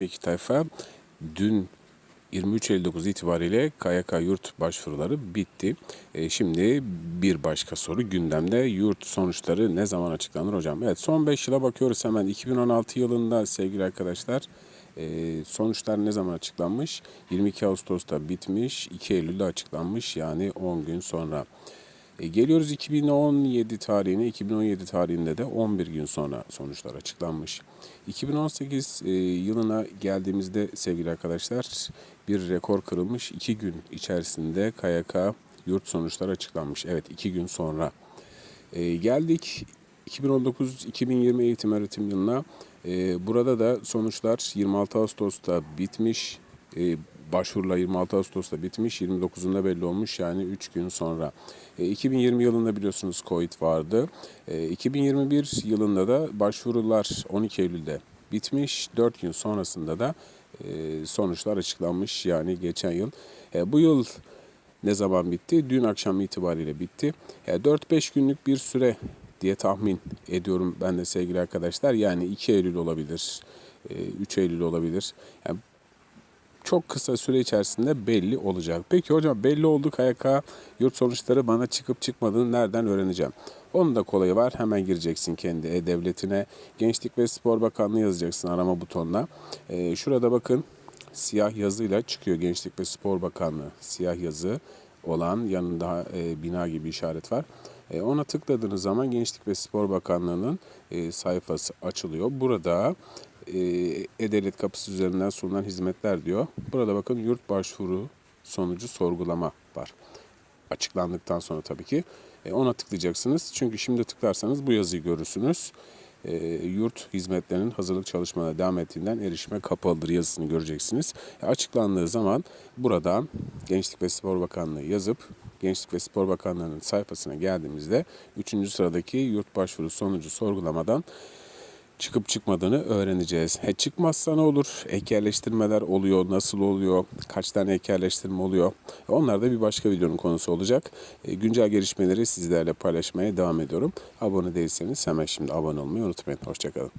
İki tayfa dün 23.59 itibariyle KYK yurt başvuruları bitti. E, şimdi bir başka soru gündemde yurt sonuçları ne zaman açıklanır hocam? Evet son 5 yıla bakıyoruz hemen 2016 yılında sevgili arkadaşlar e, sonuçlar ne zaman açıklanmış? 22 Ağustos'ta bitmiş 2 Eylül'de açıklanmış yani 10 gün sonra. E, geliyoruz 2017 tarihine. 2017 tarihinde de 11 gün sonra sonuçlar açıklanmış. 2018 e, yılına geldiğimizde sevgili arkadaşlar bir rekor kırılmış. 2 gün içerisinde KYK yurt sonuçları açıklanmış. Evet 2 gün sonra. E, geldik 2019-2020 eğitim öğretim yılına. E, burada da sonuçlar 26 Ağustos'ta bitmiş. E, başvurular 26 Ağustos'ta bitmiş. 29'unda belli olmuş yani 3 gün sonra. E, 2020 yılında biliyorsunuz Covid vardı. E, 2021 yılında da başvurular 12 Eylül'de bitmiş. 4 gün sonrasında da e, sonuçlar açıklanmış yani geçen yıl. E, bu yıl ne zaman bitti? Dün akşam itibariyle bitti. E, 4-5 günlük bir süre diye tahmin ediyorum ben de sevgili arkadaşlar. Yani 2 Eylül olabilir, e, 3 Eylül olabilir. Yani çok kısa süre içerisinde belli olacak. Peki hocam belli oldu KYK yurt sonuçları bana çıkıp çıkmadığını nereden öğreneceğim? Onun da kolayı var. Hemen gireceksin kendi e-devletine. Gençlik ve Spor Bakanlığı yazacaksın arama butonuna. Ee, şurada bakın siyah yazıyla çıkıyor Gençlik ve Spor Bakanlığı. Siyah yazı olan yanında e, bina gibi işaret var. E, ona tıkladığınız zaman Gençlik ve Spor Bakanlığı'nın e, sayfası açılıyor. Burada E-Devlet kapısı üzerinden sunulan hizmetler diyor. Burada bakın yurt başvuru sonucu sorgulama var. Açıklandıktan sonra tabii ki. E, ona tıklayacaksınız. Çünkü şimdi tıklarsanız bu yazıyı görürsünüz. E, yurt hizmetlerinin hazırlık çalışmalarına devam ettiğinden erişime kapalıdır yazısını göreceksiniz. E, açıklandığı zaman buradan Gençlik ve Spor Bakanlığı yazıp Gençlik ve Spor Bakanlığı'nın sayfasına geldiğimizde 3. sıradaki yurt başvuru sonucu sorgulamadan çıkıp çıkmadığını öğreneceğiz. He, çıkmazsa ne olur? Ek yerleştirmeler oluyor, nasıl oluyor, kaç tane ek yerleştirme oluyor? Onlar da bir başka videonun konusu olacak. E, güncel gelişmeleri sizlerle paylaşmaya devam ediyorum. Abone değilseniz hemen şimdi abone olmayı unutmayın. Hoşçakalın.